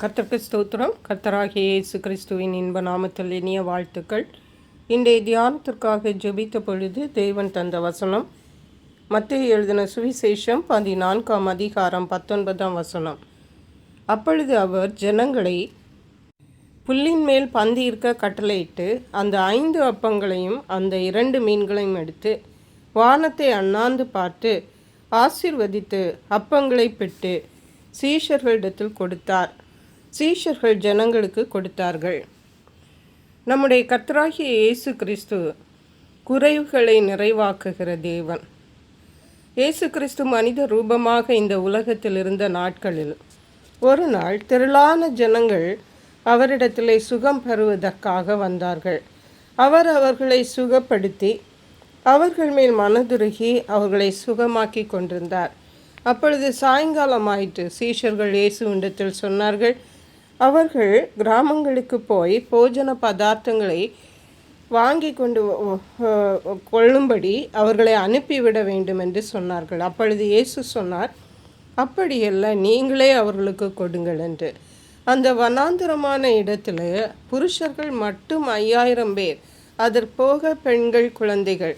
கர்த்தருக்கு ஸ்தோத்திரம். கர்த்தராகிய இயேசு கிறிஸ்துவின் இன்ப நாமத்தில் இனிய வாழ்த்துக்கள். இன்றைய தியானத்திற்காக ஜெபித்த பொழுது தேவன் தந்த வசனம். மத்திய எழுதின சுவிசேஷம் பதினான்காம் அதிகாரம் பத்தொன்பதாம் வசனம். அப்பொழுது அவர் ஜனங்களை புல்லின் மேல் பந்தியிருக்க கட்டளையிட்டு அந்த ஐந்து அப்பங்களையும் அந்த இரண்டு மீன்களையும் எடுத்து வானத்தை அண்ணாந்து பார்த்து ஆசிர்வதித்து அப்பங்களை பெற்று சீஷர்களிடத்தில் கொடுத்தார். சீஷர்கள் ஜனங்களுக்கு கொடுத்தார்கள். நம்முடைய கர்த்தராகிய இயேசு கிறிஸ்து குறைவுகளை நிறைவாக்குகிற தேவன். இயேசு கிறிஸ்து மனித ரூபமாக இந்த உலகத்தில் இருந்த நாட்களில் ஒரு நாள் திரளான ஜனங்கள் அவரிடத்திலே சுகம் பெறுவதற்காக வந்தார்கள். அவர் அவர்களை சுகப்படுத்தி அவர்கள் மேல் மனதுருகி அவர்களை சுகமாக்கி கொண்டிருந்தார். அப்பொழுது சாயங்காலம் ஆயிற்று சீஷர்கள் இயேசுவிடத்தில் சொன்னார்கள் அவர்கள் கிராமங்களுக்கு போய் போஜன பதார்த்தங்களை வாங்கி கொண்டு கொள்ளும்படி அவர்களை அனுப்பிவிட வேண்டும் என்று சொன்னார்கள். அப்பொழுது இயேசு சொன்னார் அப்படியல்ல நீங்களே அவர்களுக்கு கொடுங்கள் என்று. அந்த வனாந்தரமான இடத்துல புருஷர்கள் மட்டும் ஐயாயிரம் பேர். அதற்போக பெண்கள் குழந்தைகள்.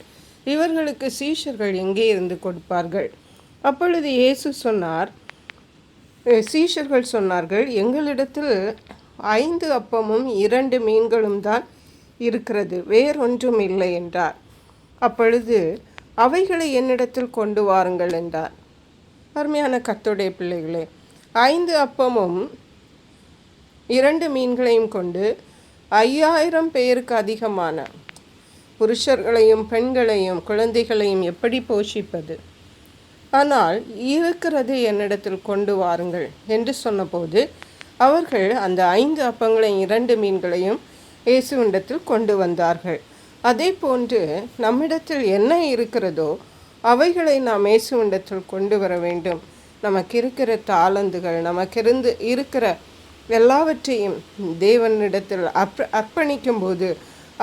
இவர்களுக்கு சீஷர்கள் எங்கே இருந்து கொடுப்பார்கள்? அப்பொழுது இயேசு சொன்னார் சீஷர்கள் சொன்னார்கள் எங்களிடத்தில் ஐந்து அப்பமும் இரண்டு மீன்களும் தான் இருக்கிறது வேறொன்றும் இல்லை என்றார். அப்பொழுது அவைகளை என்னிடத்தில் கொண்டு வாருங்கள் என்றார். அருமையான கத்தோடைய பிள்ளைகளே ஐந்து அப்பமும் இரண்டு மீன்களையும் கொண்டு ஐயாயிரம் பேருக்கு அதிகமான புருஷர்களையும் பெண்களையும் குழந்தைகளையும் எப்படி போஷிப்பது? ஆனால் இருக்கிறது என்னிடத்தில் கொண்டு வாருங்கள் என்று சொன்னபோது அவர்கள் அந்த ஐந்து அப்பங்களையும் இரண்டு மீன்களையும் இயேசுவிடத்தில் கொண்டு வந்தார்கள். அதே போன்று நம்மிடத்தில் என்ன இருக்கிறதோ அவைகளை நாம் இயேசுவிடத்தில் கொண்டு வர வேண்டும். நமக்கு இருக்கிற தாளந்துகள் நமக்கிருந்து இருக்கிற எல்லாவற்றையும் தேவனிடத்தில் அர்ப்ப அர்ப்பணிக்கும் போது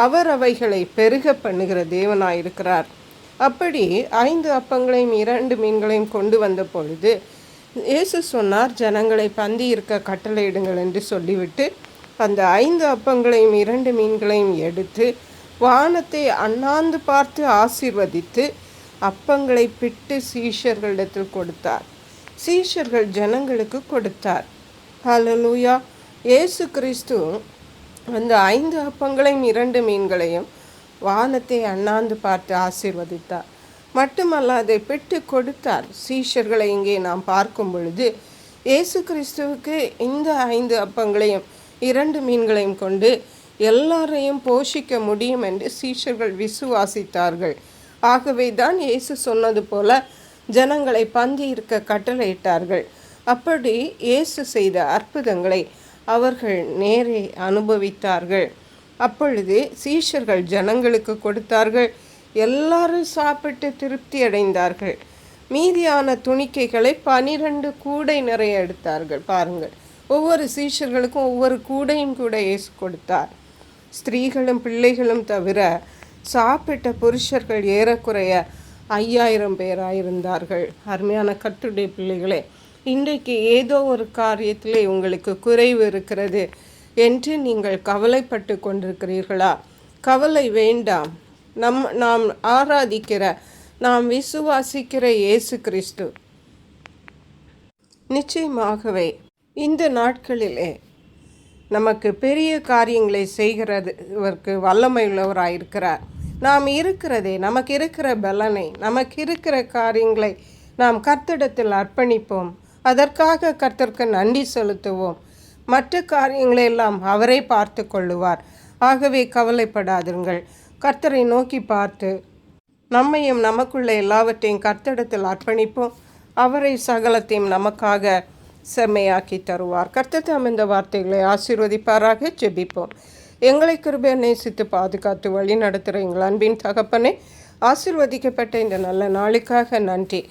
அவர் அவைகளை பெருக பண்ணுகிற தேவனாயிருக்கிறார். அப்படி ஐந்து அப்பங்களையும் இரண்டு மீன்களையும் கொண்டு வந்த பொழுது இயேசு சொன்னார் ஜனங்களை பந்தி இருக்க கட்டளையிடுங்கள் என்று சொல்லிவிட்டு அந்த ஐந்து அப்பங்களையும் இரண்டு மீன்களையும் எடுத்து வானத்தை அண்ணாந்து பார்த்து ஆசீர்வதித்து அப்பங்களை பிட்டு சீஷர்களிடத்தில் கொடுத்தார். சீஷர்கள் ஜனங்களுக்கு கொடுத்தார். ஹலலூயா இயேசு கிறிஸ்து அந்த ஐந்து அப்பங்களையும் இரண்டு மீன்களையும் வானத்தை அண்ணாந்து பார்த்து ஆசீர்வதித்தார். மட்டுமல்ல அதை பெற்று கொடுத்தார். சீஷர்களை இங்கே நாம் பார்க்கும் பொழுது இயேசு கிறிஸ்துவுக்கு இந்த ஐந்து அப்பங்களையும் இரண்டு மீன்களையும் கொண்டு எல்லாரையும் போஷிக்க முடியும் என்று சீஷர்கள் விசுவாசித்தார்கள். ஆகவே தான் இயேசு சொன்னது போல ஜனங்களை பந்தி இருக்க கட்டளையிட்டார்கள். அப்படி இயேசு செய்த அற்புதங்களை அவர்கள் நேரே அனுபவித்தார்கள். அப்பொழுது சீஷர்கள் ஜனங்களுக்கு கொடுத்தார்கள். எல்லாரும் சாப்பிட்டு திருப்தி அடைந்தார்கள். மீதியான துணிக்கைகளை பனிரெண்டு கூடை நிறைய எடுத்தார்கள். பாருங்கள். ஒவ்வொரு சீஷர்களுக்கும் ஒவ்வொரு கூடையும் கூட இயேசு கொடுத்தார். ஸ்திரீகளும் பிள்ளைகளும் தவிர சாப்பிட்ட புருஷர்கள் ஏறக்குறைய ஐயாயிரம் பேராயிருந்தார்கள். அருமையான கட்டுடைய பிள்ளைகளே இன்றைக்கு ஏதோ ஒரு காரியத்திலே உங்களுக்கு குறைவு இருக்கிறது. என்று நீங்கள் கவலைப்பட்டு கொண்டிருக்கிறீர்களா? கவலை வேண்டாம். நம் நாம் ஆராதிக்கிற நாம் விசுவாசிக்கிற இயேசு கிறிஸ்து. நிச்சயமாகவே இந்த நாட்களிலே நமக்கு பெரிய காரியங்களை செய்கிறதுவருக்கு வல்லமை உள்ளவராயிருக்கிறார் நாம் இருக்கிறதே நமக்கு இருக்கிற பலனை நமக்கு இருக்கிற காரியங்களை நாம் கர்த்திடத்தில் அர்ப்பணிப்போம். அதற்காக கர்த்தருக்கு நன்றி செலுத்துவோம். மற்ற காரியங்களையெல்லாம் அவரே பார்த்து கொள்ளுவார். ஆகவே கவலைப்படாதீர்கள் கர்த்தரை நோக்கி பார்த்து நம்மையும் நமக்குள்ள எல்லாவற்றையும் கர்த்தடத்தில் அர்ப்பணிப்போம். அவரை சகலத்தையும் நமக்காக செம்மையாக்கி தருவார். கர்த்தத்தாம் இந்த வார்த்தைகளை ஆசீர்வதிப்பாராக. ஜெபிப்போம். எங்களை கிருபை நேசித்து பாதுகாத்து வழி நடத்துகிற எங்கள் அன்பின் தகப்பனே ஆசிர்வதிக்கப்பட்ட இந்த நல்ல நாளுக்காக நன்றி.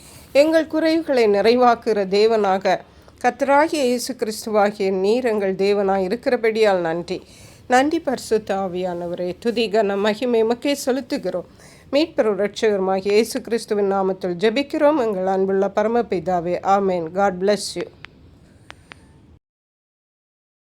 எங்கள் குறைவுகளை நிறைவாக்குகிற தேவனாக கத்தராகிய இயேசு கிறிஸ்துவாகிய நீர் எங்கள் தேவனாய் இருக்கிறபடியால் நன்றி. நன்றி பரிசுத்த ஆவியானவரே. துதிகன மகிமை மக்கே செலுத்துகிறோம். மீட்பெரு ரட்சகருமாகிய இயேசு கிறிஸ்துவின் நாமத்தில் ஜெபிக்கிறோம். எங்கள் அன்புள்ள பரமபிதாவே ஆமேன். God bless you